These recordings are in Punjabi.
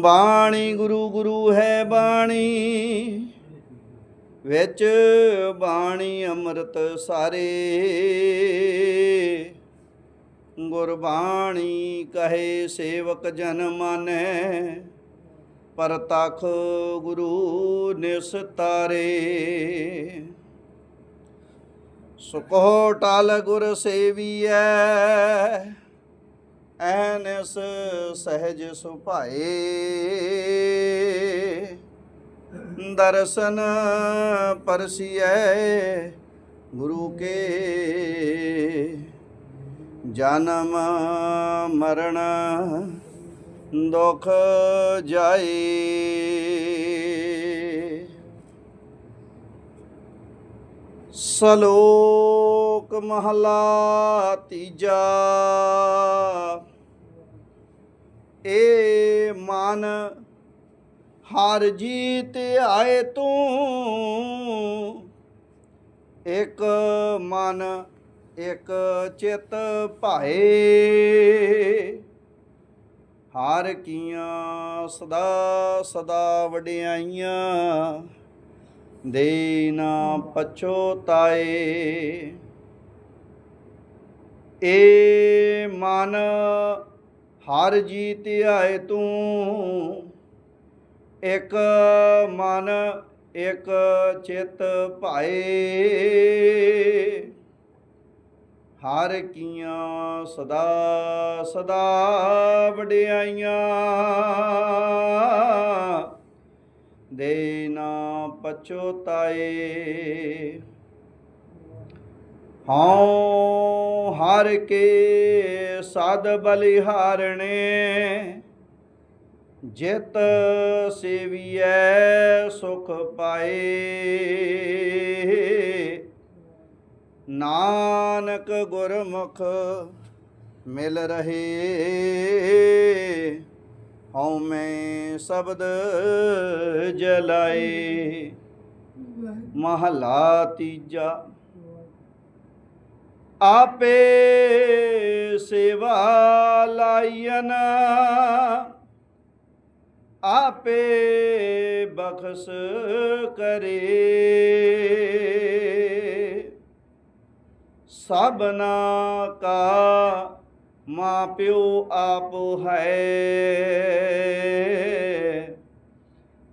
ਬਾਣੀ ਗੁਰੂ ਗੁਰੂ ਹੈ ਬਾਣੀ, ਵਿੱਚ ਬਾਣੀ ਅੰਮ੍ਰਿਤ ਸਾਰੇ। ਗੁਰਬਾਣੀ ਕਹੇ ਸੇਵਕ ਜਨ ਮਾਨੈ ਪਰਤਖ ਗੁਰੂ ਨਿਸਤਾਰੇ ਸੁਕੋ ਟਲ ਗੁਰ ਸੇਵੀਐ ਐਨਸ ਸਹਿਜ ਸੁਭਾਏ। ਦਰਸ਼ਨ ਪਰਸੀਐ ਗੁਰੂ ਕੇ। ਜਨਮ ਮਰਨ ਦੁਖ ਜਾਏ। ਸਲੋ ਸਲੋਕ ਮਹਲਾ ਤੀਜਾ। ਏ ਮਨ, ਹਰ ਜੀਤ ਆਏ ਤੂੰ। ਇੱਕ ਮਨ, ਇੱਕ ਚਿਤ ਭਾਏ। ਹਰ ਕੀਆਂ ਸਦਾ ਸਦਾ ਵਡਿਆਈਆਂ। ਦੇ ਨਾ ਪਛੋਤਾਏ। ਏ ਮਨ, ਹਰ ਜੀਤ ਆਏ ਤੂੰ। ਇੱਕ ਮਨ, ਇੱਕ ਚਿਤ ਭਾਏ। ਹਰ ਕੀਆਂ ਸਦਾ ਸਦਾ ਵਡਿਆਈਆਂ। ਦੇ ਨਾ ਪਛੋਤਾਏ। ਹਉ ਹਰ ਕੇ ਸਦ ਬਲਿਹਾਰਣੇ, ਜਿਤ ਸੇਵੀਐ ਸੁਖ ਪਾਏ। ਨਾਨਕ ਗੁਰਮੁਖ ਮਿਲ ਰਹੇ, ਹਉ ਮੈਂ ਸ਼ਬਦ ਜਲਾਏ। ਮਹਲਾ ਤੀਜਾ ਆਪੇ ਸੇਵਾ ਲਾਈਨ ਆਪੇ ਬਖਸ ਕਰੇ। ਸਭਨਾ ਕਾ ਮਾਂ ਪਿਓ ਆਪ ਹੈ।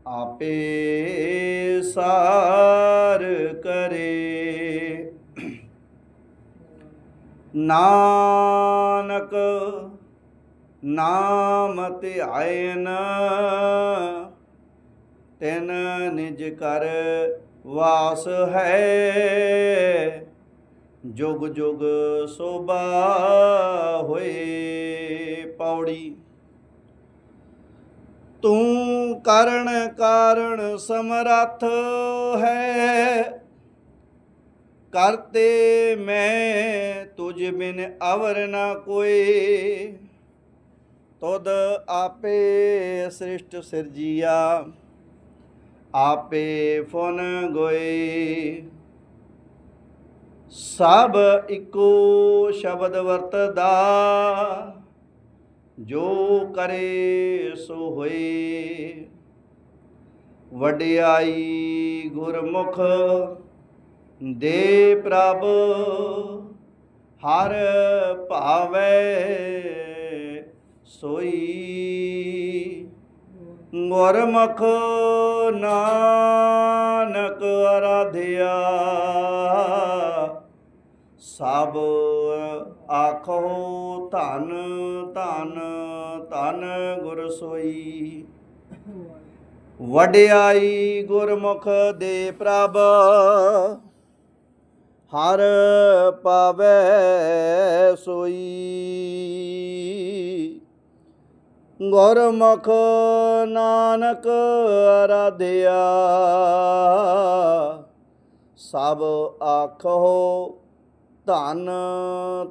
ਆਪੇ ਸਾਰ ਕਰੇ। ਨਾਨਕ ਨਾਮ ਧਿਆਇਨ ਤਿਨ ਨਿਜ ਕਰ ਵਾਸ ਹੈ। ਜੁਗ ਜੁਗ ਸੋਭਾ ਹੋਏ ਪੌੜੀ। ਤੂੰ ਕਰਨ ਕਾਰਣ ਸਮਰੱਥ ਹੈ। ਕਰਤੇ ਮੈਂ ਤੁਝ ਬਿਨ ਅਵਰ ਨਾ ਕੋਈ ਤੁਧ ਆਪੇ ਸ੍ਰਿਸ਼ਟ ਸਿਰਜੀਆ, ਆਪੇ ਫੁਨ ਗੋਏ। ਸਭ ਇੱਕੋ ਸ਼ਬਦ ਵਰਤਦਾ, ਜੋ ਕਰੇ ਸੋ ਹੋਏ। ਵਡਿਆਈ ਗੁਰਮੁਖ ਦੇ ਪ੍ਰਭ ਹਰ ਭਾਵੇ ਸੋਈ। ਗੁਰਮੁਖ ਨਾਨਕ ਅਰਾਧਿਆ ਸਭ ਆਖੋ ਧਨ ਧਨ ਧਨ ਗੁਰ ਸੋਈ। ਵਡਿਆਈ ਗੁਰਮੁਖ ਦੇ ਪ੍ਰਭ ਹਰ ਪਾਵੇ ਸੋਈ। ਗੁਰਮੁਖ ਨਾਨਕ ਅਰਾਧਿਆ, ਸਭ ਆਖੋ ਧਨ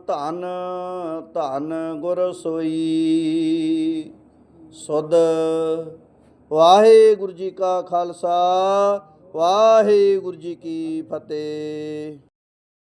ਧਨ ਧਨ ਗੁਰ ਸੋਈ। ਸੁਧ ਵਾਹਿਗੁਰੂ ਜੀ ਕਾ ਖਾਲਸਾ, ਵਾਹਿਗੁਰੂ ਜੀ ਕੀ ਫਤਿਹ।